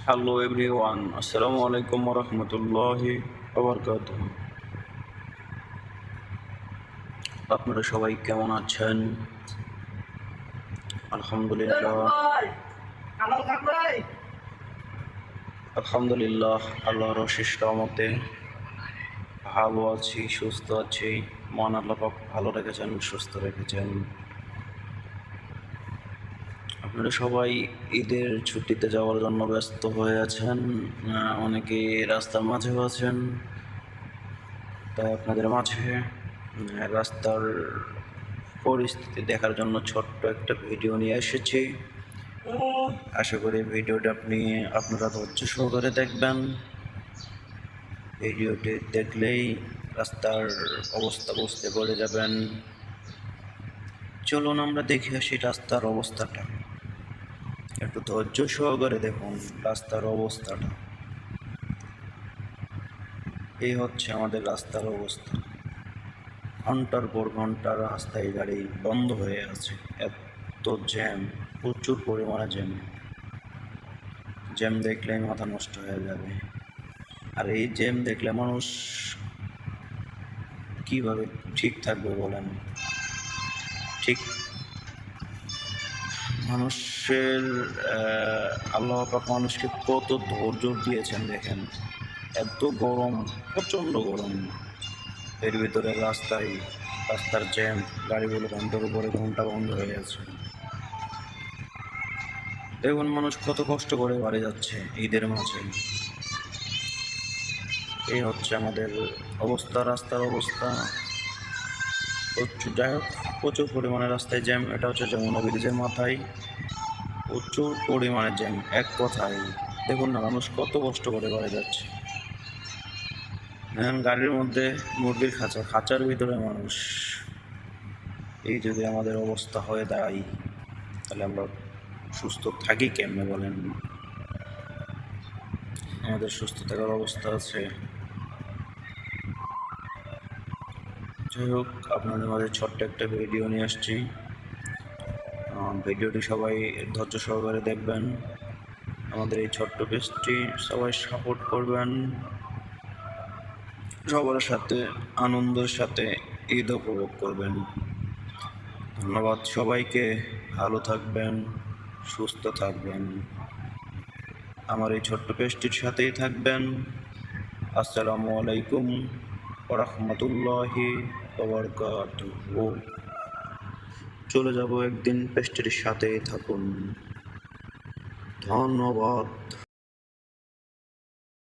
Hello everyone আসসালামু আলাইকুম রহমতুল্লাহি আপনারা সবাই কেমন আছেন? আলহামদুলিল্লাহ। আলহামদুলিল্লাহ, আল্লাহর অশেষ রহমতে ভালো আছি, সুস্থ আছি। মন আল্লাহ ভালো রেখেছেন, সুস্থ রেখেছেন। আপনারা সবাই ঈদের ছুটিতে যাওয়ার জন্য ব্যস্ত হয়ে আছেন অনেকে রাস্তার মাঝেও আছেন। তাই আপনাদের মাঝে রাস্তার পরিস্থিতি দেখার জন্য ছোট্ট একটা ভিডিও নিয়ে এসেছি। আশা করি ভিডিওটা আপনি, আপনারা ধৈর্য সহকারে দেখবেন। ভিডিওটি দেখলেই রাস্তার অবস্থা বুঝতে পেরে যাবেন। চলুন আমরা দেখে আসি রাস্তার অবস্থাটা। একটু ধৈর্য সহকারে দেখুন রাস্তার অবস্থাটা। এই হচ্ছে আমাদের রাস্তার অবস্থা। ঘণ্টার পর ঘণ্টা রাস্তায় গাড়ি বন্ধ হয়ে আছে। এত জ্যাম, প্রচুর পরিমাণে জ্যাম। জ্যাম দেখলেই মাথা নষ্ট হয়ে যাবে। আর এই জ্যাম দেখলে মানুষ কীভাবে ঠিক থাকবে বলেন? ঠিক মানুষের আল্লাহ পাক মানুষকে কত ধৈর্য দিয়েছেন দেখেন। এত গরম, প্রচণ্ড গরম। এর ভিতরে রাস্তায়, রাস্তার জ্যাম, গাড়িগুলো ঘণ্টার উপরে ঘণ্টা বন্ধ হয়ে আছে দেখুন মানুষ কত কষ্ট করে বাড়ি যাচ্ছে ঈদের মাঝে। এই হচ্ছে আমাদের অবস্থা, রাস্তার অবস্থা। যাই হোক, প্রচুর পরিমাণে রাস্তায় জ্যাম, এটা হচ্ছে যমুনা ব্রিজের মাথায়। প্রচুর পরিমাণে জ্যাম, এক কথায়। দেখুন না, মানুষ কত কষ্ট করে বাড়ি যাচ্ছে। গাড়ির মধ্যে মুরগির খাঁচা, খাঁচার ভিতরে মানুষ। এই যদি আমাদের অবস্থা হয়ে দাঁড়াই তাহলে আমরা সুস্থ থাকি কেমনে বলেন? আমাদের সুস্থ থাকার অবস্থা আছে। যাই হোক, আপনাদের মাঝে ছোট্ট একটা ভিডিও নিয়ে আসছি। ভিডিওটি সবাই ধৈর্য সহকারে দেখবেন। আমাদের এই ছোট্ট পেজটি সবাই সাপোর্ট করবেন। সবার সাথে, আনন্দের সাথে ঈদ উপভোগ করবেন। ধন্যবাদ সবাইকে। ভালো থাকবেন, সুস্থ থাকবেন। আমার এই ছোট্ট পেজটির সাথেই থাকবেন। আসসালামু আলাইকুম। রহমতুল্লাহি চলে যাব একদিন পেস্টের সাথে থাকুন। ধন্যবাদ।